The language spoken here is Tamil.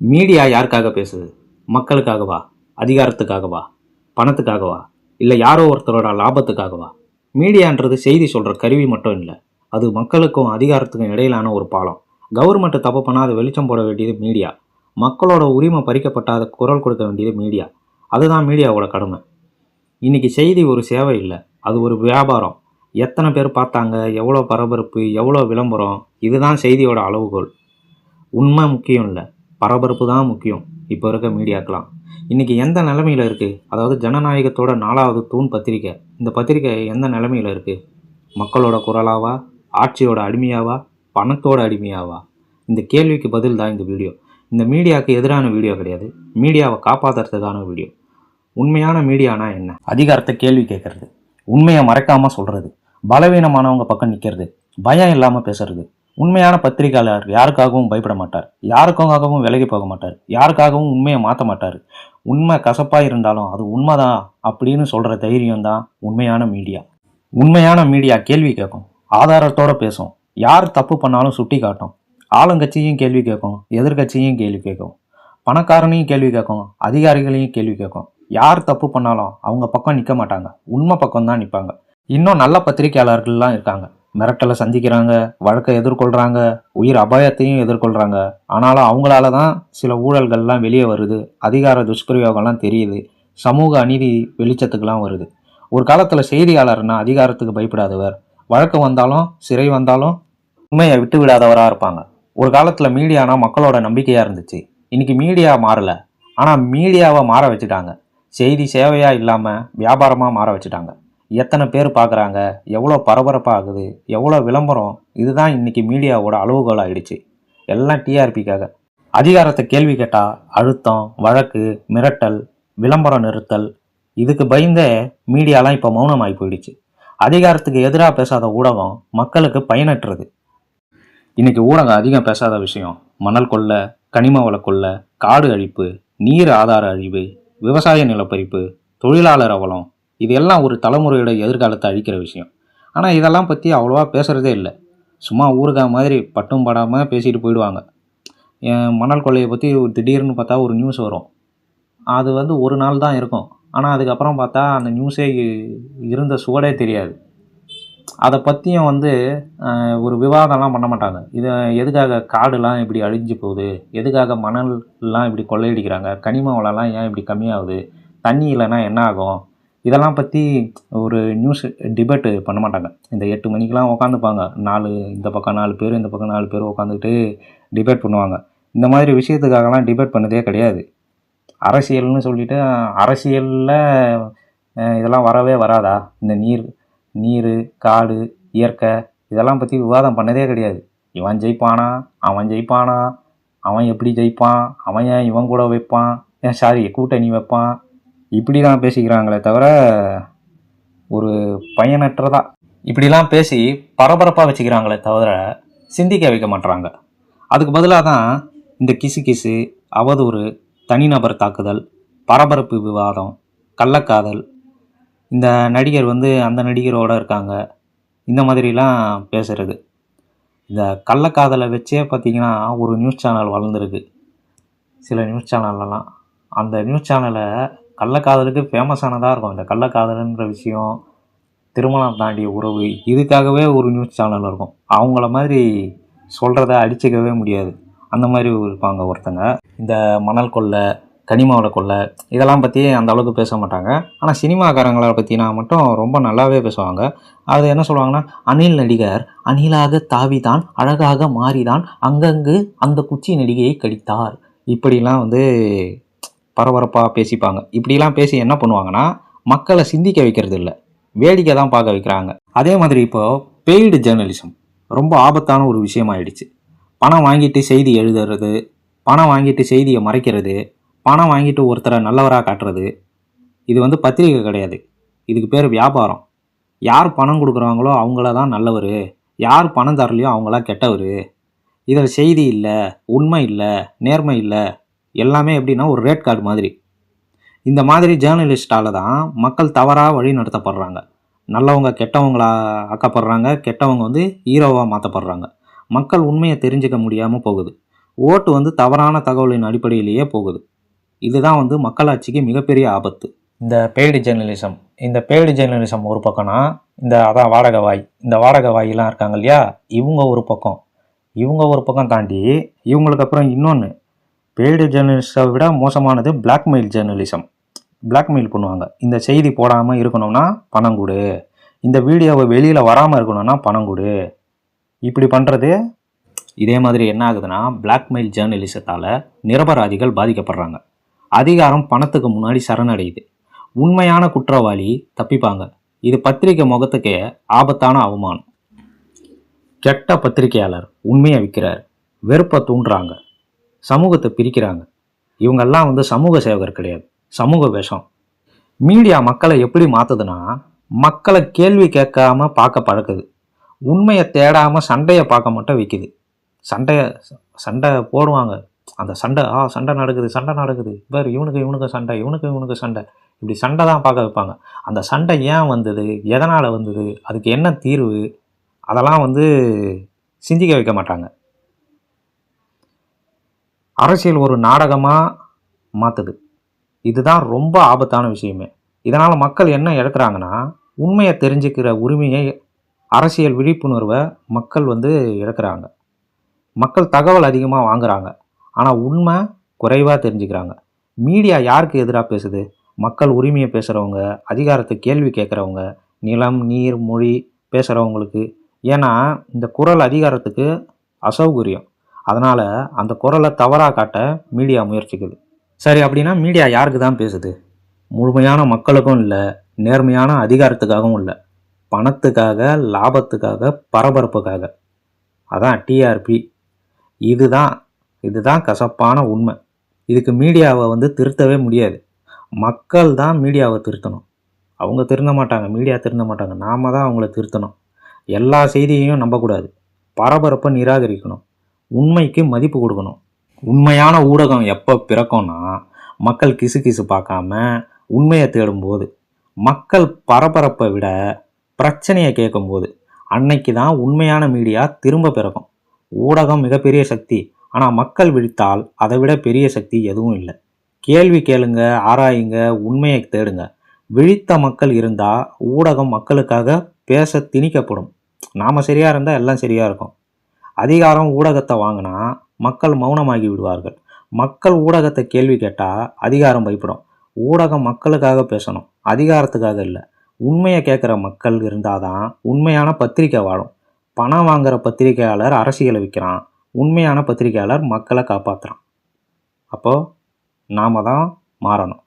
மீடியா யாருக்காக பேசுது? மக்களுக்காகவா அதிகாரத்துக்காகவா பணத்துக்காகவா இல்லை யாரோ ஒருத்தரோட லாபத்துக்காகவா மீடியான்றது செய்தி சொல்கிற கருவி மட்டும் இல்லை அது மக்களுக்கும் அதிகாரத்துக்கும் இடையிலான ஒரு பாலம். கவர்மெண்ட் தப்பு பண்ணாத வெளிச்சம் போட வேண்டியது மீடியா. மக்களோட உரிமை பறிக்கப்பட்டாத குரல் கொடுக்க வேண்டியது மீடியா. அதுதான் மீடியாவோட கடமை. இன்னைக்கு செய்தி ஒரு சேவை இல்லை அது ஒரு வியாபாரம். எத்தனை பேர் பார்த்தாங்க எவ்வளோ பரபரப்பு எவ்வளோ விளம்பரம் இதுதான் செய்தியோட அளவுகோல். உண்மை முக்கியம் இல்லை பரபரப்பு தான் முக்கியம். இப்போ இருக்க மீடியாக்கெலாம் இன்றைக்கி எந்த நிலமையில் இருக்குது அதாவது ஜனநாயகத்தோட நாலாவது தூண் பத்திரிக்கை. இந்த பத்திரிக்கை எந்த நிலமையில் இருக்குது மக்களோட குரலாவா? ஆட்சியோட அடிமையாவா? பணத்தோட அடிமையாவா? இந்த கேள்விக்கு பதில் தான் இந்த வீடியோ. இந்த மீடியாவுக்கு எதிரான வீடியோ கிடையாது. மீடியாவை காப்பாற்றுறதுக்கான வீடியோ. உண்மையான மீடியானா என்ன? அதிகாரத்தை கேள்வி கேட்குறது. உண்மையை மறைக்காமல் சொல்கிறது பலவீனமானவங்க பக்கம் நிற்கிறது பயம் இல்லாமல் பேசுறது. உண்மையான பத்திரிகையாளர் யாருக்காகவும் பயப்பட மாட்டார். யாருக்காகவும் விலகி போக மாட்டார். யாருக்காகவும் உண்மையை மாற்ற மாட்டார். உண்மை கசப்பாக இருந்தாலும் அது உண்மைதான் அப்படின்னு சொல்கிற தைரியம் தான் உண்மையான மீடியா. உண்மையான மீடியா கேள்வி கேட்கும். ஆதாரத்தோட பேசும். யார் தப்பு பண்ணாலும் சுட்டி காட்டும். ஆளுங்கட்சியும் கேள்வி கேட்கும். எதிர்க்கட்சியும் கேள்வி கேட்கும். பணக்காரனையும் கேள்வி கேட்கும். அதிகாரிகளையும் கேள்வி கேட்கும். யார் தப்பு பண்ணாலும் அவங்க பக்கம் நிற்க மாட்டாங்க. உண்மை பக்கம் தான் நிற்பாங்க இன்னும் நல்ல பத்திரிகையாளர்கள்லாம் இருக்காங்க. மிரட்டலை சந்திக்கிறாங்க வழக்கை எதிர்கொள்கிறாங்க உயிர் அபாயத்தையும் எதிர்கொள்கிறாங்க ஆனாலும் அவங்களால தான் சில ஊழல்கள்லாம் வெளியே வருது அதிகார துஷ்பிரயோகம்லாம் தெரியுது சமூக அநீதி வெளிச்சத்துக்கெலாம் வருது. ஒரு காலத்தில் செய்தியாளர்னா அதிகாரத்துக்கு பயப்படாதவர். வழக்கு வந்தாலும் சிறை வந்தாலும் உண்மையை விட்டு விடாதவராக இருப்பாங்க. ஒரு காலத்தில் மீடியானா மக்களோட நம்பிக்கையாக இருந்துச்சு. இன்னைக்கு மீடியா மாறலை. ஆனால் மீடியாவை மாற வச்சுட்டாங்க. செய்தி சேவையாக இல்லாமல் வியாபாரமாக மாற வச்சுட்டாங்க. எத்தனை பேர் பார்க்குறாங்க? எவ்வளோ பரபரப்பாக ஆகுது? எவ்வளோ விளம்பரம்? இதுதான் இன்றைக்கி மீடியாவோட அளவுகோல் ஆயிடுச்சு எல்லாம் டிஆர்பிக்காக அதிகாரத்தை கேள்வி கேட்டால் அழுத்தம் வழக்கு மிரட்டல் விளம்பரம் நிறுத்தல் இதுக்கு பயந்தே மீடியாலாம் இப்போ மௌனமாகி போயிடுச்சு. அதிகாரத்துக்கு எதிராக பேசாத ஊடகம் மக்களுக்கு பயனற்றது. இன்றைக்கி ஊடகம் அதிகம் பேசாத விஷயம் மணல் கொள்ளை கனிம வள காடு அழிப்பு நீர் ஆதார அழிவு விவசாய நிலப்பரிப்பு தொழிலாளர் அவலம் இது எல்லாம் ஒரு தலைமுறையோட எதிர்காலத்தை அழிக்கிற விஷயம். ஆனால் இதெல்லாம் பற்றி அவ்வளோவா பேசுகிறதே இல்லை. சும்மா ஊருகா மாதிரி பட்டும் படாமல் பேசிட்டு போயிடுவாங்க. என் மணல் கொள்ளையை பற்றி திடீர்னு பார்த்தா ஒரு நியூஸ் வரும். அது வந்து ஒரு நாள் தான் இருக்கும். ஆனால் அதுக்கப்புறம் பார்த்தா அந்த நியூஸே இருந்த சுவடே தெரியாது. அதை பற்றியும் வந்து ஒரு விவாதம்லாம் பண்ண மாட்டாங்க. இதை எதுக்காக காடுலாம் இப்படி அழிஞ்சு போகுது? எதுக்காக மணல்லாம் இப்படி கொள்ளையடிக்கிறாங்க? கனிம வளம்லாம் ஏன் இப்படி கம்மியாகுது? தண்ணி இல்லைன்னா என்ன ஆகும்? இதெல்லாம் பற்றி ஒரு நியூஸ் டிபேட்டு பண்ண மாட்டாங்க. இந்த எட்டு மணிக்கெலாம் உக்காந்துப்பாங்க. நாலு இந்த பக்கம் நாலு பேர் இந்த பக்கம் நாலு பேர் உக்காந்துக்கிட்டு டிபேட் பண்ணுவாங்க. இந்த மாதிரி விஷயத்துக்காகலாம் டிபேட் பண்ணதே கிடையாது. அரசியல்னு சொல்லிவிட்டு அரசியலில் இதெல்லாம் வரவே வராதா? இந்த நீர் நீர் காடு இயற்கை இதெல்லாம் பற்றி விவாதம் பண்ணதே கிடையாது. இவன் ஜெயிப்பானா? அவன் ஜெயிப்பானா? அவன் எப்படி ஜெயிப்பான்? அவன் ஏன் இவன் கூட வைப்பான்? ஏன் சாரி கூட்டணி வைப்பான்? இப்படி தான் பேசிக்கிறாங்களே தவிர ஒரு பயனற்றதா? இப்படிலாம் பேசி பரபரப்பாக வச்சுக்கிறாங்களே தவிர சிந்திக்க வைக்க மாட்றாங்க. அதுக்கு பதிலாக தான் இந்த கிசு கிசு அவதூறு தனிநபர் தாக்குதல் பரபரப்பு விவாதம் கள்ளக்காதல் இந்த நடிகர் வந்து அந்த நடிகரோட இருக்காங்க. இந்த மாதிரிலாம் பேசுகிறது இந்த கள்ளக்காதலை வச்சே பார்த்தீங்கன்னா ஒரு நியூஸ் சேனல் வளர்ந்துருக்கு. சில நியூஸ் சேனல்லலாம் அந்த நியூஸ் சேனலை கள்ளக்காதலுக்கு ஃபேமஸானதாக இருக்கும். இந்த கள்ளக்காதலுன்ற விஷயம் திருமணம் தாண்டிய உறவு இதுக்காகவே ஒரு நியூஸ் சேனல் இருக்கும். அவங்கள மாதிரி சொல்கிறத அடிச்சிக்கவே முடியாது. அந்த மாதிரி இருப்பாங்க ஒருத்தங்க. இந்த மணல் கொள்ளை கனிம கொள்ளை இதெல்லாம் பற்றி அந்த அளவுக்கு பேச மாட்டாங்க. ஆனால் சினிமாக்காரங்களை பற்றினா மட்டும் ரொம்ப நல்லாவே பேசுவாங்க. அது என்ன சொல்லுவாங்கன்னா அணில் நடிகர் அணிலாக தாவிதான் அழகாக மாறிதான் அங்கங்கு அந்த குச்சி நடிகையை கடித்தார். இப்படிலாம் வந்து பரபரப்பாக பேசிப்பாங்க. இப்படிலாம் பேசி என்ன பண்ணுவாங்கன்னா மக்களை சிந்திக்க வைக்கிறது இல்லை. வேடிக்கை தான் பார்க்க வைக்கிறாங்க. அதே மாதிரி இப்போ பெய்டு ஜேர்னலிசம் ரொம்ப ஆபத்தான ஒரு விஷயமாயிடுச்சு. பணம் வாங்கிட்டு செய்தி எழுதுறது பணம் வாங்கிட்டு செய்தியை மறைக்கிறது பணம் வாங்கிட்டு ஒருத்தரை நல்லவராக காட்டுறது இது வந்து பத்திரிகை கிடையாது. இதுக்கு பேர் வியாபாரம். யார் பணம் கொடுக்குறாங்களோ அவங்கள தான் நல்லவர். யார் பணம் தரலையோ அவங்களா கெட்டவர். இதில் செய்தி இல்லை உண்மை இல்லை நேர்மை இல்லை எல்லாமே எப்படின்னா ஒரு ரேட் கார்டு மாதிரி. இந்த மாதிரி ஜேர்னலிஸ்டால தான் மக்கள் தவறாக வழி நடத்தப்படுறாங்க. நல்லவங்க கெட்டவங்களா ஆக்கப்படுறாங்க கெட்டவங்க வந்து ஹீரோவாக மாற்றப்படுறாங்க மக்கள் உண்மையை தெரிஞ்சுக்க முடியாமல் போகுது. ஓட்டு வந்து தவறான தகவலின் அடிப்படையிலேயே போகுது. இதுதான் வந்து மக்களாட்சிக்கு மிகப்பெரிய ஆபத்து. இந்த பெய்டு ஜேர்னலிசம் இந்த பெய்டு ஜேர்னலிசம் ஒரு பக்கம்னா இந்த அதான் வாடகை வாய். இந்த வாடகை வாயிலாம் இருக்காங்க இல்லையா? இவங்க ஒரு பக்கம். இவங்க ஒரு பக்கம் தாண்டி இவங்களுக்கு அப்புறம் இன்னொன்று பெய்டு ஜேர்னலிஸ்ட்டை விட மோசமானது பிளாக்மெயில் ஜேர்னலிசம் பிளாக்மெயில் பண்ணுவாங்க. இந்த செய்தி போடாமல் இருக்கணும்னா பணம் கொடு. இந்த வீடியோவை வெளியில் வராமல் இருக்கணும்னா பணம் கொடு. இப்படி பண்ணுறது இதே மாதிரி என்ன ஆகுதுன்னா பிளாக்மெயில் ஜேர்னலிசத்தால் நிரபராதிகள் பாதிக்கப்படுறாங்க. அதிகாரம் பணத்துக்கு முன்னாடி சரணடையுது. உண்மையான குற்றவாளி தப்பிப்பாங்க. இது பத்திரிக்கை முகத்துக்கே ஆபத்தான அவமானம். கெட்ட பத்திரிக்கையாளர் உண்மையை விற்கிறார். வெறுப்பை தூண்டுறாங்க. சமூகத்தை பிரிக்கிறாங்க. இவங்கெல்லாம் வந்து சமூக சேவகர் கிடையாது. சமூக விஷம். மீடியா மக்களை எப்படி மாற்றுதுன்னா மக்களை கேள்வி கேட்காம பார்க்க பழக்குது. உண்மையை தேடாமல் சண்டையை பார்க்க மட்டும் வைக்குது. சண்டையை சண்டை போடுவாங்க. அந்த சண்டை ஆ சண்டை நடக்குது சண்டை நடக்குது. வேறு இவனுக்கு இவனுக்கு சண்டை இவனுக்கு இவனுக்கு சண்டை. இப்படி சண்டை தான் பார்க்க வைப்பாங்க. அந்த சண்டை ஏன் வந்தது எதனால் வந்தது அதுக்கு என்ன தீர்வு அதெல்லாம் வந்து சிந்திக்க வைக்க மாட்டாங்க. அரசியல் ஒரு நாடகமாக மாற்றுது இதுதான் ரொம்ப ஆபத்தான விஷயமே. இதனால் மக்கள் என்ன இழக்கிறாங்கன்னா உண்மையை தெரிஞ்சுக்கிற உரிமையை அரசியல் விழிப்புணர்வை மக்கள் வந்து இழக்கிறாங்க. மக்கள் தகவல் அதிகமாக வாங்குறாங்க. ஆனால் உண்மை குறைவாக தெரிஞ்சுக்கிறாங்க. மீடியா யாருக்கு எதிராக பேசுது? மக்கள் உரிமையை பேசுகிறவங்க அதிகாரத்தை கேள்வி கேட்குறவங்க நிலம் நீர் மொழி பேசுகிறவங்களுக்கு ஏன்னா இந்த குரல் அதிகாரத்துக்கு அசௌகரியம். அதனால் அந்த குரலை தவறாக காட்ட மீடியா முயற்சிக்குது. சரி அப்படின்னா மீடியா யாருக்கு தான் பேசுது? முழுமையான மக்களுக்கும் இல்லை நேர்மையான அதிகாரத்துக்காகவும் இல்லை. பணத்துக்காக லாபத்துக்காக பரபரப்புக்காக. அதான் டிஆர்பி இதுதான் இதுதான் கசப்பான உண்மை. இதுக்கு மீடியாவை வந்து திருத்தவே முடியாது. மக்கள் தான் மீடியாவை திருத்தணும். அவங்க திருந்த மாட்டாங்க மீடியா திருந்த மாட்டாங்க. நாம தான் அவங்கள திருத்தணும். எல்லா செய்தியையும் நம்பக்கூடாது. பரபரப்பை நிராகரிக்கணும். உண்மைக்கு மதிப்பு கொடுக்கணும். உண்மையான ஊடகம் எப்போ பிறக்கும்னா மக்கள் கிசு கிசு பார்க்காம உண்மையை தேடும்போது மக்கள் பரபரப்பை விட பிரச்சனையை கேட்கும்போது அன்னைக்கு தான் உண்மையான மீடியா திரும்ப பிறக்கும். ஊடகம் மிகப்பெரிய சக்தி. ஆனால் மக்கள் விழித்தால் அதை விட பெரிய சக்தி எதுவும் இல்லை. கேள்வி கேளுங்க ஆராயுங்க உண்மையை தேடுங்க. விழித்த மக்கள் இருந்தால் ஊடகம் மக்களுக்காக பேச திணிக்கப்படும். நாம் சரியாக இருந்தால் எல்லாம் சரியாக இருக்கும். அதிகாரம் ஊடகத்தை வாங்கினா மக்கள் மௌனமாகி விடுவார்கள். மக்கள் ஊடகத்தை கேள்வி கேட்டால் அதிகாரம் பயப்படும். ஊடகம் மக்களுக்காக பேசணும் அதிகாரத்துக்காக இல்லை. உண்மையை கேட்குற மக்கள் இருந்தால் தான் உண்மையான பத்திரிக்கை வாழும். பணம் வாங்குகிற பத்திரிக்கையாளர் அரசியலை விற்கிறான் உண்மையான பத்திரிக்கையாளர் மக்களை காப்பாற்றுறான் அப்போது நாம் தான் மாறணும்.